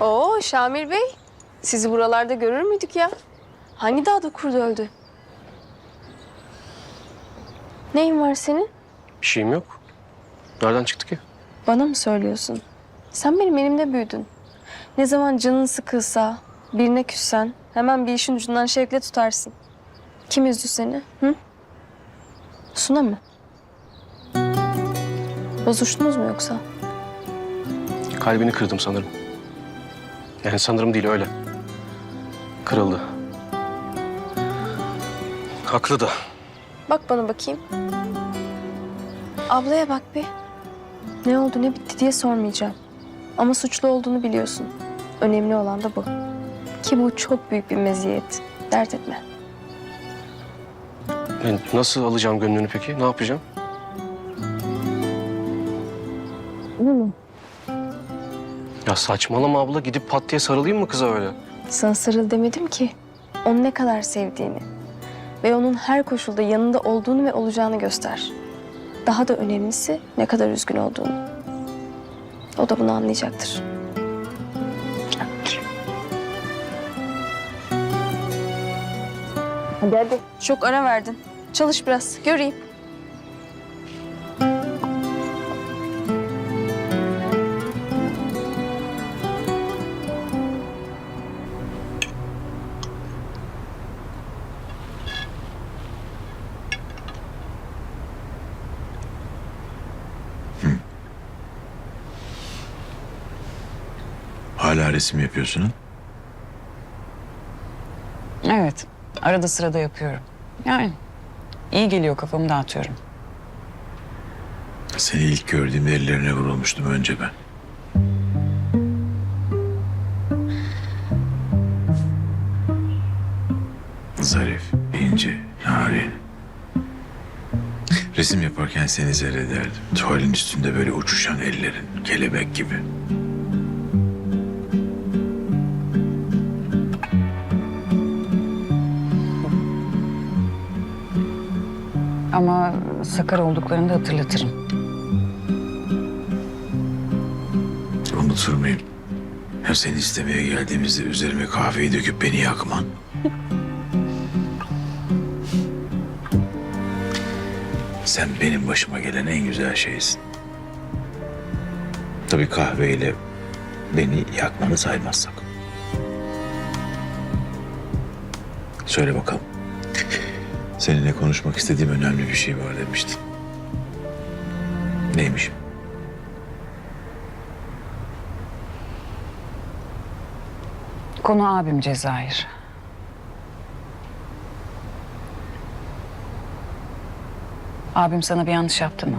Oo Şamil Bey. Sizi buralarda görür müydük ya? Hangi dağda kurdu öldü? Neyin var senin? Bir şeyim yok. Nereden çıktı ki? Bana mı söylüyorsun? Sen benim elimde büyüdün. Ne zaman canın sıkılsa, birine küssen hemen bir işin ucundan şevkle tutarsın. Kim üzdü seni? Hı? Suna mı? Bozuştunuz mu yoksa? Kalbini kırdım sanırım. Yani sanırım değil öyle. Kırıldı. Haklı da. Bak bana bakayım. Ablaya bak bir. Ne oldu ne bitti diye sormayacağım. Ama suçlu olduğunu biliyorsun. Önemli olan da bu. Ki bu çok büyük bir meziyet. Dert etme. Ben nasıl alacağım gönlünü peki? Ne yapacağım? Ya saçmalama abla. Gidip pat diye sarılayım mı kıza öyle? Sana sarıl demedim ki. Onu ne kadar sevdiğini. Ve onun her koşulda yanında olduğunu ve olacağını göster. Daha da önemlisi ne kadar üzgün olduğunu. O da bunu anlayacaktır. Hadi hadi. Çok ara verdin. Çalış biraz. Göreyim. Hala resim yapıyorsun ha? Evet, arada sırada yapıyorum. Yani iyi geliyor kafamı dağıtıyorum. Seni ilk gördüğüm ellerine vurulmuştum önce ben. Zarif, ince, narin. Resim yaparken seni seyrederdim. Tuvalin üstünde böyle uçuşan ellerin, kelebek gibi. Ama sakar olduklarını da hatırlatırım. Unutur muyum? Her seni istemeye geldiğimizde üzerime kahveyi döküp beni yakman. Sen benim başıma gelen en güzel şeysin. Tabii kahveyle beni yakmanı saymazsak. Söyle bakalım. Seninle konuşmak istediğim önemli bir şey var demiştin. Neymiş? Konu abim Cezayir. Abim sana bir yanlış yaptı mı?